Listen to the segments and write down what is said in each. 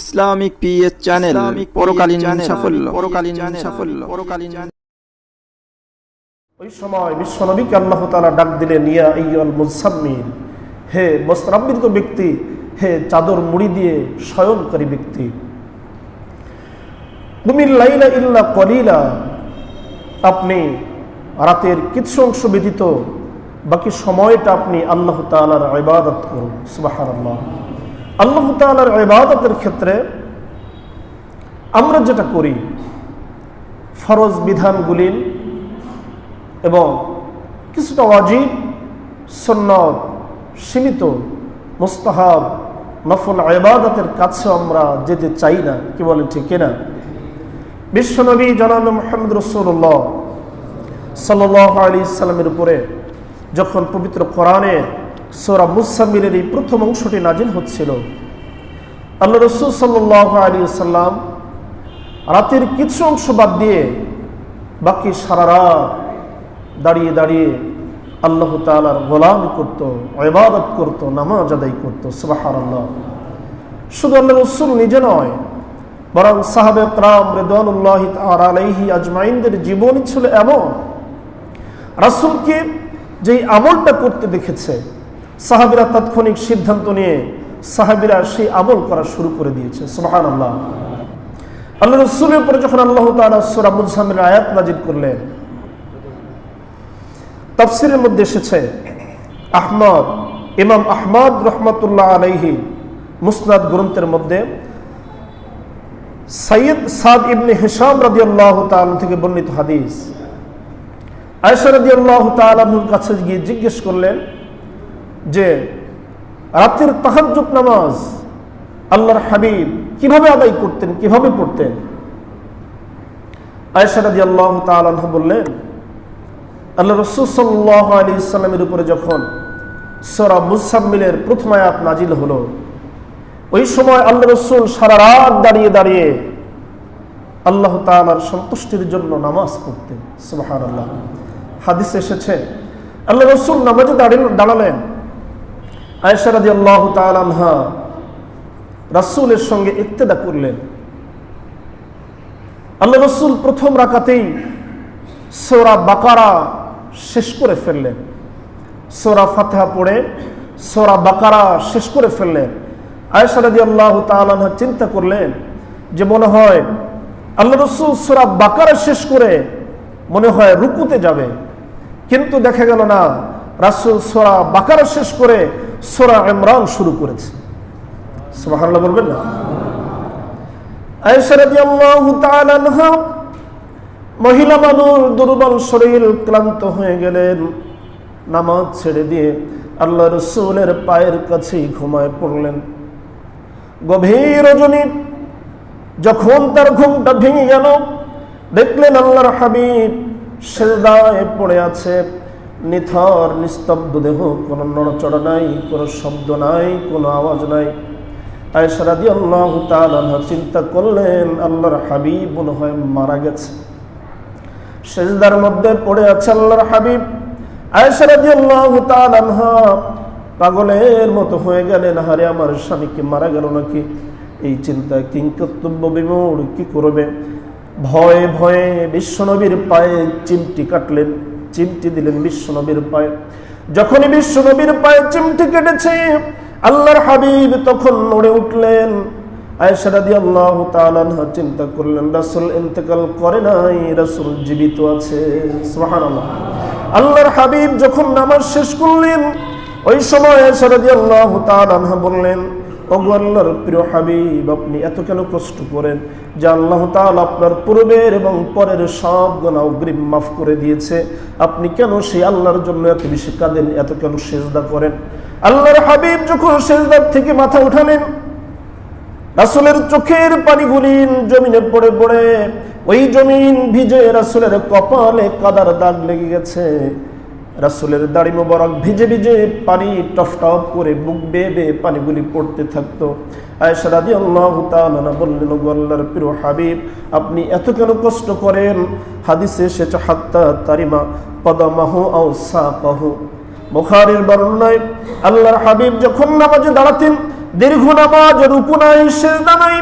Islamic PS channel পরকালীন সাফল্য পরকালীন সাফল্য। পরকালীন ওই সময় বিশ্বনবীকে আল্লাহ তালা ডাক দিলেন ইয়া ইয়ল মুসাম্মিন হে বস্ত্রাবৃত ব্যক্তি হে চাদর মুড়ি দিয়ে শয়নকারী ব্যক্তি। তুমির লাইলা ইল্লা কলিলা আপনি রাতের কিছু অংশ ব্যতীত বাকি সময়টা আপনি আল্লাহ তালার ইবাদত করুন। সুবাহান আল্লাহ আল্লাহ তালার ইবাদতের ক্ষেত্রে আমরা যেটা করি, ফরজ বিধানগুলি এবং কিছুটা অজীব সন্ন্যত সীমিত, মুস্তাহাব, নফল আবাদতের কাছে আমরা যেতে চাই না, কি বলে ঠিক না বিশ্বনবী জনাব মোহাম্মদ রসুল্লাহ সাল্লাহ আলী ইসলামের উপরে যখন পবিত্র কোরআনে সোরা মুসাম্মিলের এই প্রথম অংশটি নাজিল হচ্ছিল। আল্লাহ রসুল সাল্লাহ আলী সাল্লাম রাতের কিছু অংশ বাদ দিয়ে বাকি সারা রাত দাঁড়িয়ে দাঁড়িয়ে আল্লাহ তালার গোলামি করত, ইবাদত করত, নামাজ আদায় করত সুবাহার আল্লাহ শুধু আল্লাহ রসুল নিজে নয়, বরং সাহাবে ক্রাম রেদানুল্লাহ আর আলাইহি আজমাইনদের জীবনই ছিল এমন। রাসুলকে যেই আমলটা করতে দেখেছে সাহাবিরা তাৎক্ষণিক সিদ্ধান্ত নিয়ে সাহাবিরা সেই আমল করা শুরু করে দিয়েছে। সুবাহান আল্লাহ আল্লাহ রসুলের পরে যখন আল্লাহ তালা আয়াত করলেন, তফসিরের মধ্যে এসেছে, আহমদ, ইমাম আহমদ রহমতুল্লাহ আলাইহি মুসনাদ গ্রন্থের মধ্যে সৈয়দ সাদ ইবনে হিসাম রাদি আল্লাহ থেকে বর্ণিত হাদিস। আয়সা রাদি আল্লাহ তালুর কাছে গিয়ে জিজ্ঞেস করলেন যে রাতের তাহাজ্জুদ নামাজ আল্লাহর হাবিব কীভাবে আদায় করতেন, কীভাবে পড়তেন? আয়সা রাদি আল্লাহ তালহ বললেন, আল্লাহ রসুল আলী ইসলামের উপরে যখন সরা মুসাম্মিলের প্রথম আয়াত নাজিল হলো, ওই সময় আল্লাহ রসুল সারা রাত দাঁড়িয়ে দাঁড়িয়ে আল্লাহ তালার সন্তুষ্টির জন্য নামাজ পড়তেন। সুবাহান আল্লাহ হাদিস এসেছে, আল্লাহ রসুল নামাজে দাঁড়িয়ে দাঁড়ালেন। আয়সারাদি আল্লাহ তালানহা রাসুলের সঙ্গে ইত্তেদা করলেন। আল্লাহ রসুল প্রথম রাকাতেই সোরা বাকারা শেষ করে ফেললেন। সোরা ফাতেহা পড়ে সোরা বাকারা শেষ করে ফেললেন। আয়সারাদি আল্লাহ তালানহা চিন্তা করলেন যে মনে হয় আল্লাহ রসুল সোরা বাকারা শেষ করে মনে হয় রুকুতে যাবে। কিন্তু দেখা গেল না, রাসুল সোরা বাকারা শেষ করে সোরা ইমরান শুরু করেছে। সুবহানাল্লাহ বলবেন না? মহিলা মানুষ, দুর্বল শরীর ক্লান্ত হয়ে গেলেন। নামাজ ছেড়ে দিয়ে আল্লাহ রসুলের পায়ের কাছেই ঘুমায় পড়লেন। গভীর রজনী, যখন তার ঘুমটা ভেঙে গেল, দেখলেন আল্লাহর হাবিব সেদায় পড়ে আছে। নিথর, নিস্তব্ধ দেহ, কোনো নড়চড়া নাই, কোনো শব্দ নাই, কোনো আওয়াজ নাই। আয়সারাদি আল্লাহ তালা চিন্তা করলেন, আল্লাহর হাবিব মনে হয় মারা গেছে। সেজদার মধ্যে পড়ে আছে আল্লাহর হাবিব। আয়সারাদি আল্লাহ তালানহা পাগলের মতো হয়ে গেলেন হারে আমার স্বামীকে মারা গেল নাকি? এই চিন্তা কিংকর্তব্য বিমূঢ় কি করবে? ভয়ে ভয়ে বিশ্বনবীর পায়ে চিমটি কাটলেন। চিমটি দিলেন বিশ্বনবীর পায়ে। যখনই বিশ্বনবীর পায়ে চিমটি কেটেছে, আল্লাহর হাবিব তখন নড়ে উঠলেন। আয়সারাদি আল্লাহ চিন্তা করলেন, রাসুল ইন্তেকাল রাসুল জীবিত আছে। আল্লাহর হাবিব যখন নামাজ শেষ করলেন, ওই সময় আয়সারাদি আল্লাহ বললেন ওগো আল্লাহর প্রিয় হাবিব, আপনি এত কেন কষ্ট করেন যে আল্লাহ তাআলা আপনার পূর্বের এবং পরের সব গোনা অগ্রিম মাফ করে দিয়েছে? আপনি কেন সেই আল্লাহর জন্য এত বেশি কাঁদেন, এত কেন সেজদা করেন? আল্লাহর হাবিব যখন সেজদার থেকে মাথা উঠালেন, রাসুলের চোখের পানিগুলি জমিনে পড়ে পড়ে, ওই জমিন ভিজে রাসুলের কপালে কাদার দাগ লেগে গেছে। রাসুলের দাড়ি মোবারক ভিজে ভিজে পানি টফ টফ করে বুক বেয়ে বেয়ে পানিগুলি পড়তে থাকতো। আল্লাহ প্রিয় হাবিব, আপনি এত কেন কষ্ট করেন? হাদিসে এসেছে, হাত্তা তারিমা পদামাহু আও সাকাহু। বুখারীর বর্ণনায় আল্লাহর হাবিব যখন নামাজে দাঁড়াতেন, দীর্ঘ নামাজ, রুকু নাই নাই,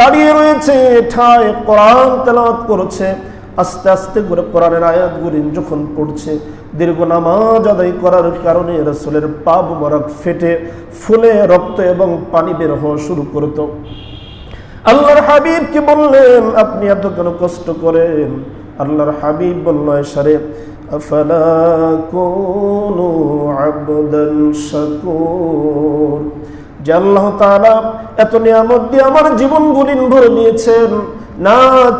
দাঁড়িয়ে রয়েছে, ঠায় কোরআন তেলাওয়াত করেছে, আস্তে আস্তে করে কোরআনের আয়াতগুলি যখন পড়ছে দীর্ঘ নামাজ আদায় করার কারণে রসুলের পাপ মরক ফেটে ফুলে রক্ত এবং পানি বের হওয়া শুরু করতো। আল্লাহর হাবিব কি বললেন? আপনি এত কেন কষ্ট করেন। আল্লাহর হাবিব বলল সারে আল্লাহ তাআলা এত নিয়ামত দিয়ে আমার জীবন গুলিন ভরে দিয়েছেন। না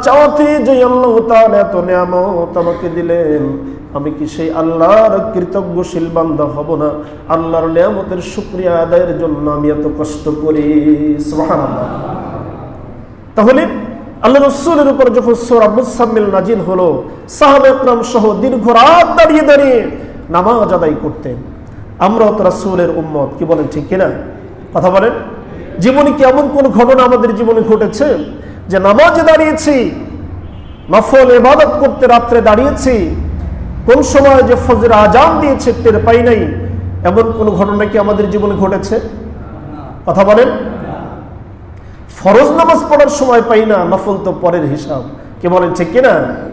চাওয়াতে যে আল্লাহ তাআলা এত নিয়ামত আমাকে দিলেন, আমি কি সেই আল্লাহর কৃতজ্ঞশীল বান্দা হব না? আল্লাহর নিয়ামতের শুক্রিয়া আদায়ের জন্য আমি এত কষ্ট করি। তাহলে আল্লাহ রসুলের উপর যখন সোরা মুসাম্মিল নাজিল হলো, সাহাব একরাম সহ দীর্ঘ রাত দাঁড়িয়ে দাঁড়িয়ে নামাজ আদায় করতেন। আমরাও তো রাসূলের উম্মত, কি বলেন ঠিক কিনা? কথা বলেন? জীবনে কি এমন কোন ঘটনা আমাদের জীবনে ঘটেছে? যে নামাজে দাঁড়িয়েছি, নফল ইবাদত করতে রাত্রে দাঁড়িয়েছি, কোন সময় যে ফজর আজান দিয়েছে টের পাই নাই, এমন কোন ঘটনা কি আমাদের জীবনে ঘটেছে? কথা বলেন। ফরজ নামাজ পড়ার সময় পাই না, নফল তো পরের হিসাব। কে বলেন, ঠিক কিনা?